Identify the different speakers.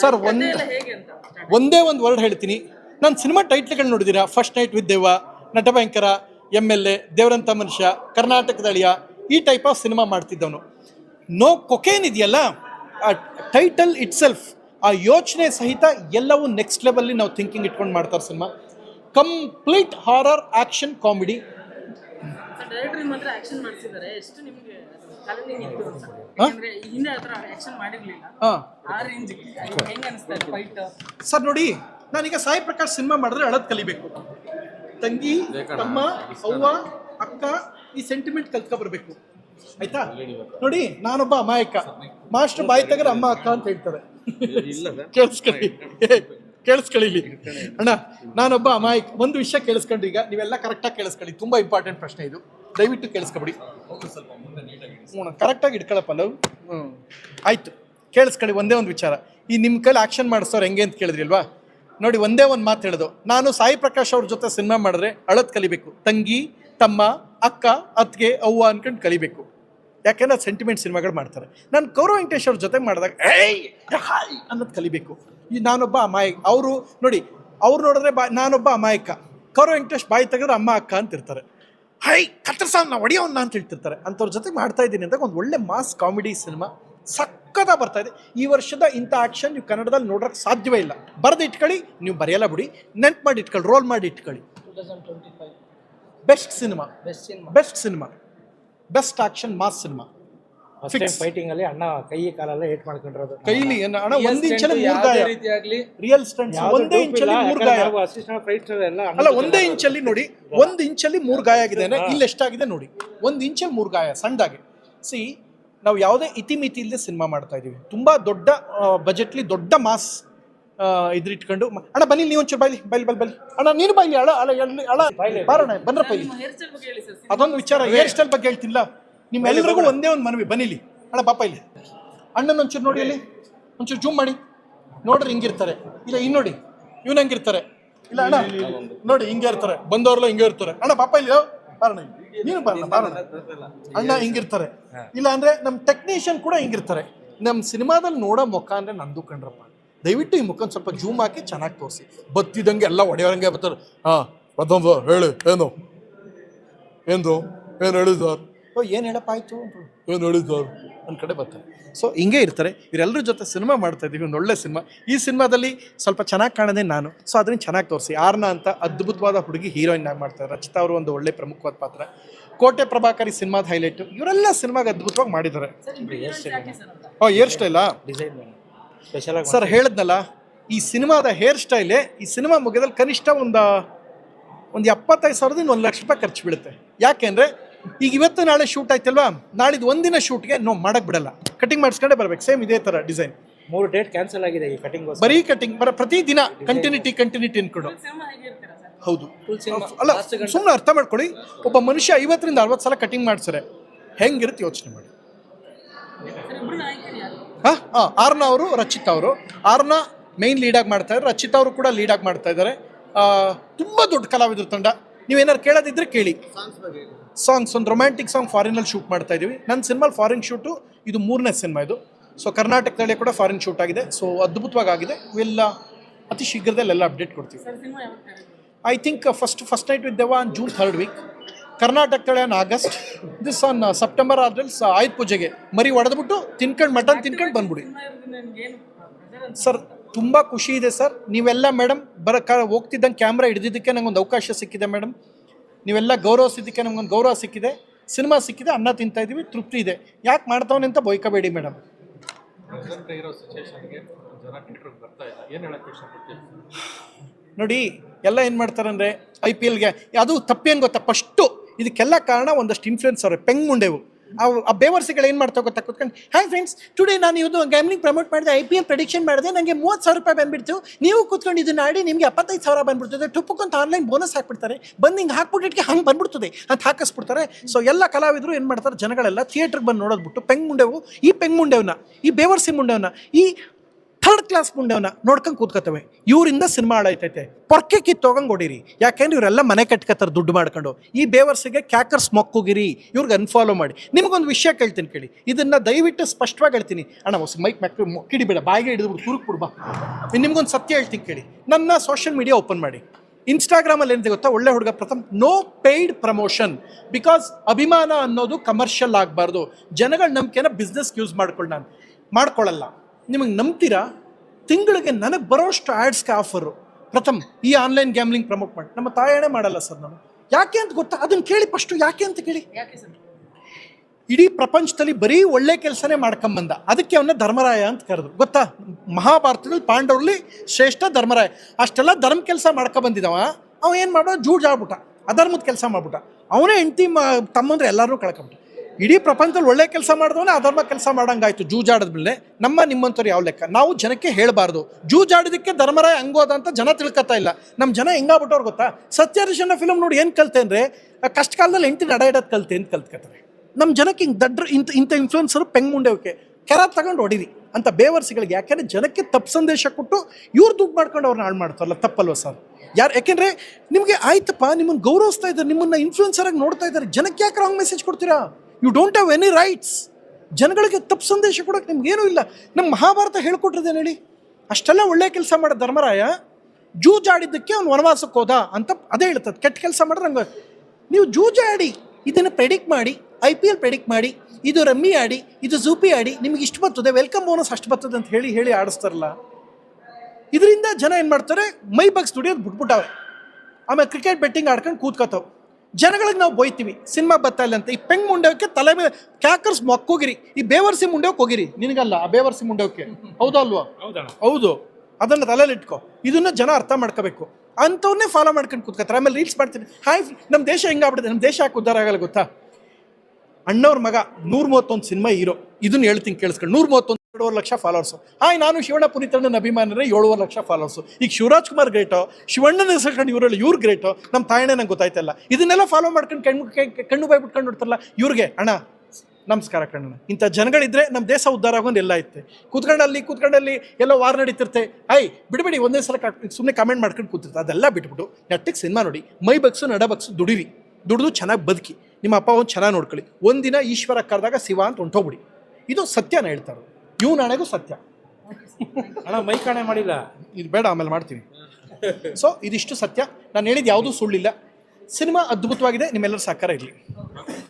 Speaker 1: Sir
Speaker 2: ಒಂದು ಒಂದೇ ಒಂದು ವರ್ಡ್ ಹೇಳ್ತೀನಿ. ನಾನು ಸಿನಿಮಾ ಟೈಟ್ಲ್ಗಳು ನೋಡಿದ್ದೀರಾ ಫಸ್ಟ್ ನೈಟ್ ವಿತ್ ದೇವ ನಟಭಯಂಕರ ಎಂ ಎಲ್ ಎ ದೇವರಂತ ಮನುಷ್ಯ ಕರ್ನಾಟಕದ ಅಳಿಯ ಈ ಟೈಪ್ ಆಫ್ ಸಿನಿಮಾ ಮಾಡ್ತಿದ್ದವನು. ನೋ ಕೊಕೇನ್ ಇದೆಯಲ್ಲ? ಆ ಟೈಟಲ್ ಇಟ್ ಸೆಲ್ಫ್ ಆ ಯೋಚನೆ ಸಹಿತ ಎಲ್ಲವೂ ನೆಕ್ಸ್ಟ್ ಲೆವೆಲ್ಲಿ ನಾವು ಥಿಂಕಿಂಗ್ ಇಟ್ಕೊಂಡು ಮಾಡ್ತಾರೆ cinema. Complete horror action comedy
Speaker 1: director ಮಾತ್ರ ಆಕ್ಷನ್ ಮಾಡಿಸಿದ್ದಾರೆ. ಎಷ್ಟು ನಿಮಗೆ ಚಾಲೆಂಜಿಂಗ್ ಇತ್ತು ಅಂತ. ಅಂದ್ರೆ ಹಿಂದೆ ಆತರ ಆಕ್ಷನ್ ಮಾಡಿರ್ಲಿಲ್ಲ.
Speaker 2: ಹಾಂ.
Speaker 1: ಆ ರೇಂಜ್ ಹೆಂಗ್ ಅನಿಸ್ತಾ ಇದೆ ಫೈಟ್
Speaker 2: ಸರ್ ನೋಡಿ ನಾನೀಗ ಸಾಯಿ ಪ್ರಕಾಶ್ ಸಿನಿಮಾ ಮಾಡಿದ್ರೆ ಅಳದ್ ಕಲಿಬೇಕು. ತಂಗಿ ತಮ್ಮ ಅವ್ವ ಅಕ್ಕ ಈ ಸೆಂಟಿಮೆಂಟ್ ಕಲ್ತ್ಕೊ ಬರ್ಬೇಕು ಆಯ್ತಾ ನೋಡಿ ನಾನೊಬ್ಬ ಅಮಾಯಕ. ಮಾಸ್ಟರ್ ಬಾಯ್ ತೆಗರ ಅಮ್ಮ ಅಕ್ಕ ಅಂತ ಹೇಳ್ತಾರೆ. ಕೇಳಿಸ್ಕೊಳ್ಳಿ. ಕೇಳಿಸ್ಕೊಳ್ಳಿಲಿ ಅಣ್ಣ, ನಾನೊಬ್ಬ ಅಮಾಯಕ್. ಒಂದು ವಿಷಯ ಕೇಳಿಸ್ಕೊಂಡು ಈಗ. ನೀವೆಲ್ಲ ಕರೆಕ್ಟಾಗಿ ಕೇಳಿಸ್ಕೊಳ್ಳಿ. ತುಂಬಾ ಇಂಪಾರ್ಟೆಂಟ್ ಪ್ರಶ್ನೆ ಇದು. ದಯವಿಟ್ಟು ಕೇಳಿಸ್ಕೊಬಿಡಿ. ಕರೆಕ್ಟಾಗಿ ಇಟ್ಕೊಳಪ್ಪ ಲವ್. ಹ್ಞೂ ಆಯ್ತು. ಕೇಳಿಸ್ಕೊಳ್ಳಿ, ಒಂದೇ ಒಂದು ವಿಚಾರ. ಈ ನಿಮ್ಮ ಕೈಲಿ ಆಕ್ಷನ್ ಮಾಡಿಸೋರು ಹೆಂಗೆ ಅಂತ ಕೇಳಿದ್ರಿ ಅಲ್ವಾ ನೋಡಿ, ಒಂದೇ ಒಂದು ಮಾತು ಹೇಳೋದು. ನಾನು ಸಾಯಿ ಪ್ರಕಾಶ್ ಅವ್ರ ಜೊತೆ ಸಿನಿಮಾ ಮಾಡಿದ್ರೆ ಅಳತ್ ಕಲಿಬೇಕು. ತಂಗಿ, ತಮ್ಮ, ಅಕ್ಕ, ಅತ್ತಿಗೆ ಅವ್ವ ಅನ್ಕೊಂಡು ಕಲಿಬೇಕು. ಯಾಕೆಂದ್ರೆ ಸೆಂಟಿಮೆಂಟ್ ಸಿನಿಮಾಗಳು ಮಾಡ್ತಾರೆ. ನಾನು ಕೌರವ ವೆಂಕಟೇಶ್ ಅವ್ರ ಜೊತೆ ಮಾಡಿದಾಗ ಏಯ್ ಹಾಯ್ ಅನ್ನೋದು ಕಲಿಬೇಕು. ಈ ನಾನೊಬ್ಬ ಅಮಾಯಕ ಅವರು ನೋಡಿ ಅವ್ರು ನೋಡಿದ್ರೆ ಬಾ ನಾನೊಬ್ಬ ಅಮಾಯಕ. ಕೌರವ ವೆಂಕಟೇಶ್ ಬಾಯಿ ತೆಗೆದ್ರೆ ಅಮ್ಮ ಅಕ್ಕ ಅಂತಿರ್ತಾರೆ ಹೈ ಕತ್ತರ್ಸ ನಾವು ಹೊಡಿಯೋನ್ನ ಅಂತ ಹೇಳ್ತಿರ್ತಾರೆ. ಅಂಥವ್ರ ಜೊತೆ ಮಾಡ್ತಾ ಇದ್ದೀನಿ ಅಂದಾಗ ಒಂದು ಒಳ್ಳೆ ಮಾಸ್ ಕಾಮಿಡಿ ಸಿನಿಮಾ ಸಕ್ಕದ ಬರ್ತಾ ಇದೆ. ಈ ವರ್ಷದ ಇಂಥ ಆಕ್ಷನ್ ನೀವು ಕನ್ನಡದಲ್ಲಿ ನೋಡೋಕೆ ಸಾಧ್ಯವೇ ಇಲ್ಲ. ಬರೆದು ಇಟ್ಕೊಳ್ಳಿ ನೀವು ಬರೆಯಲ್ಲ ಬಿಡಿ. ನೆನ್ಪು ಮಾಡಿ ಇಟ್ಕೊಳ್ಳಿ ರೋಲ್ ಮಾಡಿ ಇಟ್ಕೊಳ್ಳಿ. Best cinema
Speaker 1: best cinema
Speaker 2: best cinema best action mass cinema
Speaker 3: fighting ಅಲ್ಲಿ ಅಣ್ಣ ಕೈ ಕಾಲೆಲ್ಲ ಏಟ್ ಮಾಡ್ಕೊಂಡಿರೋದು.
Speaker 2: ಕೈಲಿ ಅಣ್ಣ ಒಂದು ಇಂಚಲ್ಲಿ ಮೂರು ಗಾಯ. ರಿಯಲ್ ಸ್ಟಂಟ್ಸ್ ಒಂದೇ ಇಂಚಲ್ಲಿ ಮೂರು ಗಾಯ.
Speaker 3: ಅಸಿಸ್ಟೆಂಟ್ ಫೈಟ್ ಎಲ್ಲ
Speaker 2: ಅಲ್ಲ ಒಂದೇ ಇಂಚಲ್ಲಿ ನೋಡಿ ಒಂದು ಇಂಚಲ್ಲಿ ಮೂರು ಗಾಯ ಆಗಿದೆ ಇಲ್ಲಿ ಎಷ್ಟಾಗಿದೆ ನೋಡಿ. ಒಂದು ಇಂಚಲ್ಲಿ ಮೂರು ಗಾಯ ಸಣ್ಣದಾಗಿ. ಸಿ ನಾವು ಯಾವುದೇ ಇತಿಮಿತಿ ಇಲ್ಲದೆ ಸಿನಿಮಾ ಮಾಡ್ತಾ ಇದೀವಿ. ತುಂಬಾ ದೊಡ್ಡ ಬಜೆಟ್ಲಿ ದೊಡ್ಡ ಮಾಸ್ ಇದ್ರ ಇಟ್ಕೊಂಡು ಮ- ಅಣ್ಣ ಬನ್ನಿ ನೀವು ಒಂಚೂರು ಬೈಲಿ ಬೈಲಿ ಬಲ್ ಬೈಲಿ. ಅಣ್ಣ ನೀನು ಬೈಲಿ ಅಳ ಅಲ್ಲ ಎಲ್ಲಿ- ಅಳ ಬಾರಣ್ಣ ಬನ್ರಪ್ಪ ಇಲ್ಲಿ.
Speaker 1: ನಿಮ್ಮ ಹೇರ್ ಸ್ಟೈಲ್ ಬಗ್ಗೆ ಹೇಳಿ ಸರ್
Speaker 2: ಅದೊಂದು ವಿಚಾರ ಹೇರ್ ಸ್ಟೈಲ್ ಬಗ್ಗೆ ಹೇಳ್ತಿಲ್ಲ ನಿಮ್ಮ ಎಲ್ಲರಿಗೂ ಒಂದೇ ಒಂದು ಮನವಿ ಬನ್ನಿಲಿ ಅಣ್ಣ ಪಾಪ ಇಲ್ಲಿ. ಅಣ್ಣನ ಒಂಚೂರು ನೋಡಿ ಇಲ್ಲಿ. ಒಂಚೂರು ಜೂಮ್ ಮಾಡಿ. ನೋಡ್ರಿ ಹಿಂಗಿರ್ತಾರೆ. ಇಲ್ಲ ಇನ್ನು ನೋಡಿ. ಇವ್ನ ಹಂಗಿರ್ತಾರೆ? ಇಲ್ಲ ಅಣ್ಣ ನೋಡಿ ಹಿಂಗೆ ಇರ್ತಾರೆ. ಬಂದವ್ರಲ್ಲ ಹಿಂಗೆ ಇರ್ತಾರೆ. ಅಣ್ಣ ಪಾಪ ಇಲ್ಲಿ ಬಾರಣ ನೀನು ಬಾರಣ ಬಾರಣ ಅಣ್ಣ ಹಿಂಗಿರ್ತಾರೆ. ಇಲ್ಲ ಅಂದ್ರೆ ನಮ್ಮ ಟೆಕ್ನಿಷಿಯನ್ ಕೂಡ ಹಿಂಗಿರ್ತಾರೆ. ನಮ್ಮ ಸಿನಿಮಾದಲ್ಲಿ ನೋಡೋ ಮುಖ ಅಂದ್ರೆ ನಂದು ಕಣ್ರಪ್ಪ. ದಯವಿಟ್ಟು ಈ ಮುಖ ಸ್ವಲ್ಪ ಜೂಮ್ ಹಾಕಿ ಚೆನ್ನಾಗಿ ತೋರಿಸಿ. ಬತ್ತಿದಂಗೆ ಎಲ್ಲ ಒಡೆಯೋರಂಗೆ ಬರ್ತಾರೆ. ಹಾ ಪ್ರಥಮ ಸರ್ ಹೇಳಿ ಏನು? ಏನು ಏನು ಹೇಳಿ ಸರ್? ಓ ಏನು ಹೇಳಪ್ಪ ಆಯಿತು ಏನು ಹೇಳಿ ಸರ್? ನನ್ನ ಕಡೆ ಬರ್ತಾರೆ. ಸೊ ಹಿಂಗೆ ಇರ್ತಾರೆ. ಇವರೆಲ್ಲರ ಜೊತೆ ಸಿನಿಮಾ ಮಾಡ್ತಾ ಇದ್ದೀವಿ ಒಂದು ಒಳ್ಳೆ ಸಿನಿಮಾ. ಈ ಸಿನಿಮಾದಲ್ಲಿ ಸ್ವಲ್ಪ ಚೆನ್ನಾಗಿ ಕಾಣೋದೇ ನಾನು. ಸೊ ಅದನ್ನ ಚೆನ್ನಾಗಿ ತೋರಿಸಿ. ಆರ್ನ ಅಂತ ಅದ್ಭುತವಾದ ಹುಡುಗಿ ಹೀರೋಯಿನ್ ಆಗಿ ಮಾಡ್ತಾರೆ. ರಚಿತಾ ಅವರು ಒಂದು ಒಳ್ಳೆ ಪ್ರಮುಖವಾದ ಪಾತ್ರ. ಕೋಟೆ ಪ್ರಭಾಕರಿ ಸಿನಿಮಾದ ಹೈಲೈಟು ಇವರೆಲ್ಲ ಸಿನಿಮಾಗೆ ಅದ್ಭುತವಾಗಿ ಮಾಡಿದ್ದಾರೆ. ಓ ಹೇರ್ ಸ್ಟೈಲಾ
Speaker 3: ಡಿಸೈನ್ ಸ್ಪೆಷಲ್ ಆಗಿ
Speaker 2: ಸರ್ ಹೇಳಿದ್ನಲ್ಲ ಈ ಸಿನಿಮಾದ ಹೇರ್ ಸ್ಟೈಲೇ ಈ ಸಿನಿಮಾ ಮುಗಿದಲ್ಲಿ ಕನಿಷ್ಠ ಒಂದು ಒಂದು ಎಪ್ಪತ್ತೈದು ಸಾವಿರದಿಂದ ಒಂದು ಲಕ್ಷ ರೂಪಾಯಿ ಖರ್ಚು ಬೀಳುತ್ತೆ. ಯಾಕೆಂದ್ರೆ ಈಗ ಇವತ್ತು ನಾಳೆ ಶೂಟ್ ಆಯ್ತಲ್ವಾ? ನಾಳಿದ್ದು ಒಂದಿನ ಶೂಟ್ಗೆ ನೋ ಮಾಡಕ್ ಬಿಡಲ್ಲ. ಕಟಿಂಗ್ ಮಾಡಿಸ್ಕೊಂಡೆ ಬರ್ಬೇಕು ಸೇಮ್ ಇದೇ ಥರ ಡಿಸೈನ್
Speaker 3: ಮೂರು ಡೇಟ್ ಕ್ಯಾನ್ಸಲ್ ಆಗಿದೆ ಈ ಕಟಿಂಗ್
Speaker 2: ಬರೀ ಕಟಿಂಗ್ ಬರ ಪ್ರತಿ ದಿನ ಕಂಟಿನ್ಯೂಟಿ ಕಂಟಿನ್ಯೂಟಿ ಅನ್ಕೊಂಡು.
Speaker 1: ಸಿನಿಮಾ ಇರ್ತೀರಾ ಸರ್
Speaker 2: ಹೌದು.
Speaker 1: ಫುಲ್ ಸಿನಿಮಾ
Speaker 2: ಅಲ್ಲ ಸುಮ್ಮನೆ ಅರ್ಥ ಮಾಡ್ಕೊಳ್ಳಿ ಒಬ್ಬ ಮನುಷ್ಯ ಐವತ್ತರಿಂದ ಅರವತ್ತು ಸಲ ಕಟಿಂಗ್ ಮಾಡ್ತಾರೆ ಹೆಂಗಿರುತ್ತೆ ಯೋಚನೆ ಮಾಡಿ
Speaker 1: ಸರ್ ಇಬ್ರು ನಾಯಕರು ಯಾರು
Speaker 2: ಹಾ? ಹಾ ಆರ್ನ ಅವರು ರಚಿತ್ ಅವರು. ಆರ್ನ ಮೈನ್ ಲೀಡಾಗಿ ಮಾಡ್ತಾ ಇದ್ದಾರೆ. ರಚಿತ್ ಅವರು ಕೂಡ ಲೀಡಾಗಿ ಮಾಡ್ತಾ ಇದ್ದಾರೆ. ತುಂಬಾ ದೊಡ್ಡ ಕಲಾವಿದ್ರು ತಂಡ. ನೀವೇನಾದ್ರು ಕೇಳೋದಿದ್ರೆ ಕೇಳಿ. ಸಾಂಗ್ಸ್ ಒಂದು ರೊಮ್ಯಾಂಟಿಕ್ ಸಾಂಗ್ ಫಾರಿನಲ್ಲಿ ಶೂಟ್ ಮಾಡ್ತಾ ಇದ್ದೀವಿ ನನ್ನ ಸಿನಿಮಾಲ್ ಫಾರಿನ್ ಶೂಟು ಇದು ಮೂರನೇ ಸಿನಿಮಾ ಇದು. ಸೊ ಕರ್ನಾಟಕದಲ್ಲಿ ಕೂಡ ಫಾರಿನ್ ಶೂಟ್ ಆಗಿದೆ. ಸೊ ಅದ್ಭುತವಾಗಿ ಆಗಿದೆ. ಇವೆಲ್ಲ ಅತಿ ಶೀಘ್ರದಲ್ಲೆಲ್ಲ ಅಪ್ಡೇಟ್ ಕೊಡ್ತೀವಿ. I think first first night with Deva on June third week ಕರ್ನಾಟಕದಲ್ಲೇ on August this on September ಆದ್ರಲ್ಲಿ ಆಯುಧ ಪೂಜೆಗೆ ಮರಿ ಹೊಡೆದ್ಬಿಟ್ಟು ತಿನ್ಕೊಂಡು ಮಟನ್ ತಿನ್ಕೊಂಡು ಬಂದ್ಬಿಡಿ. ಸರ್ ತುಂಬ ಖುಷಿ ಇದೆ ಸರ್ ನೀವೆಲ್ಲ ಮೇಡಮ್ ಬರ ಕ ಹೋಗ್ತಿದ್ದಂಗೆ ಕ್ಯಾಮ್ರಾ ಹಿಡಿದಿದ್ದಕ್ಕೆ ನಂಗೊಂದು ಅವಕಾಶ ಸಿಕ್ಕಿದೆ ಮೇಡಮ್ ನೀವೆಲ್ಲ ಗೌರವಿಸಿದ್ದಕ್ಕೆ ನಮಗೊಂದು ಗೌರವ ಸಿಕ್ಕಿದೆ. ಸಿನಿಮಾ ಸಿಕ್ಕಿದೆ, ಅನ್ನ ತಿಂತಾ ಇದ್ದೀವಿ ತೃಪ್ತಿ ಇದೆ. ಯಾಕೆ ಮಾಡ್ತಾವನೆ ಅಂತ ಬೈಕಬೇಡಿ ಮೇಡಮ್ ನೋಡಿ, ಎಲ್ಲ ಏನು ಮಾಡ್ತಾರೆ ಅಂದರೆ ಐ ಪಿ ಎಲ್ಗೆ ಅದು ತಪ್ಪೇನು ಗೊತ್ತಾ? ಫಸ್ಟು ಇದಕ್ಕೆಲ್ಲ ಕಾರಣ ಒಂದಷ್ಟು ಇನ್ಫ್ಲುಯೆನ್ಸ್ ಅವರು ಪೆಂಗ್ ಮುಂಡೆವು ಆ ಬೇವರ್ಸಿಗಳು ಏನು ಮಾಡ್ತಾ ಗೊತ್ತಾ? ಕೂತ್ಕೊಂಡು ಹಾಯ್ ಫ್ರೆಂಡ್ಸ್ ಟುಡೇ ನಾನು ಇದು ಗ್ಯಾಮ್ಲಿಂಗ್ ಪ್ರಮೋಟ್ ಮಾಡಿದೆ ಐ ಪಿ ಎಲ್ ಪ್ರೆಡಿಕ್ಷನ್ ಮಾಡಿದೆ ನನಗೆ ಮೂವತ್ತು ಸಾವಿರ ರೂಪಾಯಿ ಬಂದ್ಬಿಡ್ತು. ನೀವು ಕೂತ್ಕೊಂಡು ಇದನ್ನ ಆಡಿ ನಿಮಗೆ ಎಪ್ಪತ್ತೈದು ಸಾವಿರ ಬಂದ್ಬಿಡ್ತದೆ. ಟುಪ್ಪಕ್ಕಂತ ಆನ್ಲೈನ್ ಬೋನಸ್ ಹಾಕ್ಬಿಡ್ತಾರೆ. ಬಂದು ಹಿಂಗೆ ಹಾಕ್ಬಿಟ್ಟಿಟ್ಟಿಗೆ ಹಂಗೆ ಬಂದ್ಬಿಡ್ತದೆ ಅಂತ ಹಾಕಿಸ್ಬಿಡ್ತಾರೆ. ಸೊ ಎಲ್ಲ ಕಲಾವಿದರು ಏನು ಮಾಡ್ತಾರೆ? ಜನಗಳೆಲ್ಲ ಥಿಯೇಟ್ರಿಗೆ ಬಂದು ನೋಡೋದ್ಬಿಟ್ಟು ಪೆಂಗ್ ಮುಂಡೆವು ಈ ಪೆಂಗ್ ಮುಂಡೆವನ್ನ ಈ ಬೇವರ್ಸಿ ಮುಂಡೆವನ್ನ ಈ ಥರ್ಡ್ ಕ್ಲಾಸ್ ಮುಂಡೆವನ್ನ ನೋಡ್ಕೊಂಡು ಕೂತ್ಕೋತವೆ ಇವರಿಂದ ಸಿನಿಮಾ ಹಾಳಾಯ್ತೈತೆ ಪೊರ್ಕೆ ಕಿತ್ತೋಗಂಗೆ ಹೊಡೀರಿ. ಯಾಕೆಂದ್ರೆ ಇವರೆಲ್ಲ ಮನೆ ಕಟ್ಕೋತಾರೆ ದುಡ್ಡು ಮಾಡ್ಕೊಂಡು. ಈ ಬೇವರ್ಸಿಗೆ ಕ್ಯಾಕರ್ಸ್ ಮೊಕ್ಕುಗಿರಿ. ಇವ್ರಿಗೆ ಅನ್ಫಾಲೋ ಮಾಡಿ. ನಿಮಗೊಂದು ವಿಷಯ ಕೇಳ್ತೀನಿ ಕೇಳಿ. ಇದನ್ನು ದಯವಿಟ್ಟು ಸ್ಪಷ್ಟವಾಗಿ ಹೇಳ್ತೀನಿ. ಅಣ್ಣ ಹೊಸ ಮೈಕ್ ಮ್ಯಾಕ್ ಮೊಕ್ಕಿಡಿಬೇಡ ಬಾಯಿಗೆ ಹಿಡಿದ್ಬಿಡು, ತುರುಕ್ ಬಿಡ್ಬಾ ನಿಮ್ಗೊಂದು ಸತ್ಯ ಹೇಳ್ತೀನಿ ಕೇಳಿ. ನನ್ನ ಸೋಷಿಯಲ್ ಮೀಡಿಯಾ ಓಪನ್ ಮಾಡಿ. ಇನ್ಸ್ಟಾಗ್ರಾಮಲ್ಲಿ ಏನಿದೆ ಗೊತ್ತಾ? ಒಳ್ಳೆ ಹುಡುಗ Pratham no paid promotion because ಅಭಿಮಾನ ಅನ್ನೋದು ಕಮರ್ಷಿಯಲ್ ಆಗಬಾರ್ದು. ಜನಗಳ ನಂಬಿಕೆನ ಬಿಸ್ನೆಸ್ಗೆ ಯೂಸ್ ಮಾಡ್ಕೊಳ್ಳಿ ನಾನು. ಮಾಡ್ಕೊಳ್ಳಲ್ಲ ನಿಮಗೆ ನಂಬ್ತೀರಾ? ತಿಂಗಳಿಗೆ ನನಗೆ ಬರೋಷ್ಟು ಆ್ಯಡ್ಸ್ಗೆ ಆಫರು ಪ್ರಥಮ್ ಈ ಆನ್ಲೈನ್ ಗ್ಯಾಮ್ಲಿಂಗ್ ಪ್ರಮೋಟ್ ಮಾಡಿ. ನಮ್ಮ ತಾಯಣೆ ಮಾಡಲ್ಲ ಸರ್ ನಾನು. ಯಾಕೆ ಅಂತ ಗೊತ್ತಾ? ಅದನ್ನು ಕೇಳಿ ಫಸ್ಟು ಯಾಕೆ ಅಂತ ಕೇಳಿ.
Speaker 1: ಯಾಕೆ ಸರ್?
Speaker 2: ಇಡೀ ಪ್ರಪಂಚದಲ್ಲಿ ಬರೀ ಒಳ್ಳೆ ಕೆಲಸನೇ ಮಾಡ್ಕೊಂಬಂದ. ಅದಕ್ಕೆ ಅವನ್ನ ಧರ್ಮರಾಯ ಅಂತ ಕರೆದ್ರು. ಗೊತ್ತಾ? ಮಹಾಭಾರತದಲ್ಲಿ ಪಾಂಡವರಲ್ಲಿ ಶ್ರೇಷ್ಠ ಧರ್ಮರಾಯ. ಅಷ್ಟೆಲ್ಲ ಧರ್ಮ ಕೆಲಸ ಮಾಡ್ಕೊಂಬಂದಿದವ. ಅವ ಏನು ಮಾಡೋ ಜೂಜ್ ಆಗ್ಬಿಟ್ಟ ಅಧರ್ಮದ ಕೆಲಸ ಮಾಡ್ಬಿಟ್ಟ. ಅವನೇ ಹೆಂಡತಿ ಮ ತಮ್ಮಂದ್ರೆ ಎಲ್ಲರೂ ಕಳ್ಕೊಂಬಿಟ್ಟ. ಇಡೀ ಪ್ರಪಂಚದಲ್ಲಿ ಒಳ್ಳೆ ಕೆಲಸ ಮಾಡಿದವನೇ ಅಧರ್ಮ ಕೆಲಸ ಮಾಡಂಗಾಯ್ತು ಜೂಜಾಡಿದ್ಮೇಲೆ ನಮ್ಮ ನಿಮ್ಮಂಥವ್ರು ಯಾವ ಲೆಕ್ಕ? ನಾವು ಜನಕ್ಕೆ ಹೇಳಬಾರ್ದು. ಜೂಜಾಡೋದಕ್ಕೆ ಧರ್ಮರಾಯ ಹಂಗೋದ ಅಂತ ಜನ ತಿಳ್ಕೊತಾ ಇಲ್ಲ. ನಮ್ಮ ಜನ ಹೆಂಗಾಗ್ಬಿಟ್ಟವ್ರು ಗೊತ್ತಾ? ಸತ್ಯದರ್ಶನ ಫಿಲಮ್ ನೋಡಿ ಏನು ಕಲ್ತೆ ಅಂದರೆ, ಕಷ್ಟ ಕಾಲದಲ್ಲಿ ಹೆಂಡತಿ ನಡ ಇಡೋದು ಕಲ್ತೆ ಅಂತ ಕಲ್ತ್ಕೊತಾರೆ. ನಮ್ಮ ಜನಕ್ಕೆ ಹಿಂಗೆ ದಡ್ರ, ಇಂಥ ಇಂಥ ಇನ್ಫ್ಲುಯೆನ್ಸರು ಪೆಂಗ್ ಮುಂಡೆವಕ್ಕೆ ಕೆರ ತಗೊಂಡು ಹೊಡೀರಿ ಅಂತ ಬೇವರ್ಸಿಗಳಿಗೆ. ಯಾಕೆಂದರೆ ಜನಕ್ಕೆ ತಪ್ಪು ಸಂದೇಶ ಕೊಟ್ಟು ಇವ್ರು ದುಡ್ಡು ಮಾಡ್ಕೊಂಡು ಅವ್ರನ್ನ ಹಾಳು ಮಾಡ್ತಾರಲ್ಲ, ತಪ್ಪಲ್ವ ಸರ್? ಯಾರು, ಯಾಕೆಂದರೆ ನಿಮಗೆ ಆಯ್ತಪ್ಪ ನಿಮ್ಮನ್ನು ಗೌರವಿಸ್ತಾ ಇದ್ದಾರೆ, ನಿಮ್ಮನ್ನು ಇನ್ಫ್ಲುಯೆನ್ಸರ್ ಆಗಿ ನೋಡ್ತಾ ಇದ್ದಾರೆ. ಜನಕ್ಕೆ ಯಾಕೆ ರಾಂಗ್ ಮೆಸೇಜ್ ಕೊಡ್ತೀರಾ? You don't have any rights ಜನಗಳಿಗೆ ತಪ್ಪು ಸಂದೇಶ ಕೊಡೋಕೆ ನಿಮ್ಗೇನೂ ಇಲ್ಲ. ನಮ್ಮ ಮಹಾಭಾರತ ಹೇಳ್ಕೊಟ್ರದೇನು ಹೇಳಿ? ಅಷ್ಟೆಲ್ಲ ಒಳ್ಳೆ ಕೆಲಸ ಮಾಡೋ ಧರ್ಮರಾಯ. ಜೂಜಾಡಿದ್ದಕ್ಕೆ ಅವ್ನು ವನವಾಸಕ್ಕೆ ಹೋದ ಅಂತ ಅದೇ ಹೇಳ್ತದೆ. ಕೆಟ್ಟ ಕೆಲಸ ಮಾಡಿದ್ರೆ ಹಂಗೆ ನೀವು ಜೂಜಾಡಿ, ಇದನ್ನು ಪ್ರೆಡಿಕ್ಟ್ ಮಾಡಿ ಐ ಪಿ ಎಲ್ ಪ್ರೆಡಿಕ್ಟ್ ಮಾಡಿ, ಇದು ರಮ್ಮಿ ಆಡಿ, ಇದು ಜೂಪಿ ಆಡಿ, ನಿಮ್ಗೆ ಇಷ್ಟು ಬರ್ತದೆ ವೆಲ್ಕಮ್ ಬೋನಸ್ ಅಷ್ಟು ಬರ್ತದೆ ಅಂತ ಹೇಳಿ ಹೇಳಿ ಆಡಿಸ್ತಾರಲ್ಲ. ಇದರಿಂದ ಜನ ಏನು ಮಾಡ್ತಾರೆ? ಮೈ ಬಗ್ಸ್ ದುಡಿಯೋದು ಬಿಟ್ಬಿಟ್ಟಾವೆ ಆಮೇಲೆ ಕ್ರಿಕೆಟ್ ಬೆಟ್ಟಿಂಗ್ ಆಡ್ಕೊಂಡು ಕೂತ್ಕೋತಾವೆ ಜನಗಳಿಗೆ ನಾವು ಬೈತೀವಿ ಸಿನಿಮಾ ಬರ್ತಾ ಇಲ್ಲ ಅಂತ. ಈ ಪೆಂಗ್ ಮುಂಡವಕ್ಕೆ ತಲೆ ಮೇಲೆ ಕ್ಯಾಕರ್ಸ್ ಮೊಕ್ಕೋಗಿರಿ. ಈ ಬೇವರ್ಸಿ ಮುಂಡವಕ್ಕೆ ಹೋಗಿರಿ. ನಿನಗಲ್ಲ ಆ ಬೇವರ್ಸಿ ಮುಂಡವಕ್ಕೆ ಹೌದಾ ಅಲ್ವಾ ಹೌದು. ಅದನ್ನು ತಲೆಯಲ್ಲಿ ಇಟ್ಕೋ. ಇದನ್ನ ಜನ ಅರ್ಥ ಮಾಡ್ಕೋಬೇಕು. ಅಂಥವ್ರನ್ನೇ ಫಾಲೋ ಮಾಡ್ಕೊಂಡು ಕೂತ್ಕೋತಾರೆ. ಆಮೇಲೆ ರೀಲ್ಸ್ ಮಾಡ್ತೀನಿ. ಹಾಯ್ ನಮ್ಮ ದೇಶ ಹೆಂಗಾಗ್ಬಿಡುತ್ತೆ ನಮ್ಮ ದೇಶ ಯಾಕೆ ಉದ್ದಾರ ಆಗಲ್ಲ ಗೊತ್ತಾ? ಅಣ್ಣವ್ರ ಮಗ ನೂರ ಮೂವತ್ತೊಂದು ಸಿನಿಮಾ ಹೀರೋ. ಇದನ್ನ ಹೇಳ್ತೀನಿ ಕೇಳಿಸ್ಕೊಂಡು ನೂರ ಮೂವತ್ತೊಂದು ಏಳುವರೆ ಲಕ್ಷ ಫಾಲೋವರ್ಸು ಹಾಯ್, ನಾನು ಶಿವಣ್ಣ ಪುನೀತಣ್ಣನ ಅಭಿಮಾನರೇ ಏಳುವರೆ ಲಕ್ಷ ಫಾಲೋವರ್ಸು ಈಗ ಶಿವರಾಜ್ ಕುಮಾರ್ ಗ್ರೇಟೋ ಶಿವಣ್ಣನ ಹೆಸರ್ಕೊಂಡು ಇವರಲ್ಲಿ ಇವ್ರು ಗ್ರೇಟೋ ನಮ್ಮ ತಾಯಣ್ಣ ನಂಗೆ ಗೊತ್ತಾಯ್ತಲ್ಲ. ಇದನ್ನೆಲ್ಲ ಫಾಲೋ ಮಾಡ್ಕೊಂಡು ಕಣ್ಣು ಕಣ್ಣು ಬಾಯಿ ಬಿಟ್ಕೊಂಡು ಬಿಡ್ತಾರಲ್ಲ ಇವ್ರಿಗೆ, ಅಣ್ಣ, ನಮಸ್ಕಾರ ಕಣ್ಣಣ್ಣ. ಇಂಥ ಜನಗಳಿದ್ರೆ ನಮ್ಮ ದೇಶ ಉದ್ಧಾರ ಆಗೋದು ಎಲ್ಲ ಐತೆ. ಕೂತ್ಕೊಂಡಲ್ಲಿ ಕೂತ್ಕೊಂಡಲ್ಲಿ ಎಲ್ಲೋ ವಾರ ನಡೀತಿರ್ತೆ ಐ, ಬಿಡಬೇಡಿ, ಒಂದೇ ಸಲ ಸುಮ್ಮನೆ ಕಮೆಂಟ್ ಮಾಡ್ಕೊಂಡು ಕೂತಿರ್ತಾರೆ ಅದೆಲ್ಲ ಬಿಟ್ಬಿಟ್ಟು ನೆಟ್ಟಿಗೆ ಸಿನಿಮಾ ನೋಡಿ, ಮೈ ಬಗ್ಸು, ನಡ ಬಗ್ಸು, ದುಡಿರಿ. ದುಡಿದು ಚೆನ್ನಾಗಿ ಬದುಕಿ. ನಿಮ್ಮ ಅಪ್ಪ ಒಂದು ಚೆನ್ನಾಗಿ ನೋಡ್ಕೊಳ್ಳಿ. ಒಂದಿನ ಈಶ್ವರ ಕರೆದಾಗ ಶಿವ ಅಂತ ಹೊಂಟೋಗ್ಬಿಡಿ. ಇದು ಸತ್ಯನ ಹೇಳ್ತಾರೆ ಇವ್ ನಾಳೆಗೂ ಸತ್ಯ.
Speaker 3: ಅಣ್ಣ ಮೈ ಕಾಣೆ ಮಾಡಿಲ್ಲ.
Speaker 2: ಇದು ಬೇಡ ಆಮೇಲೆ ಮಾಡ್ತೀನಿ. ಸೊ ಇದಿಷ್ಟು ಸತ್ಯ. ನಾನು ಹೇಳಿದ್ದು ಯಾವುದೂ ಸುಳ್ಳಿಲ್ಲ. ಸಿನಿಮಾ ಅದ್ಭುತವಾಗಿದೆ ನಿಮ್ಮೆಲ್ಲರ ಸಹಕಾರ ಇರಲಿ.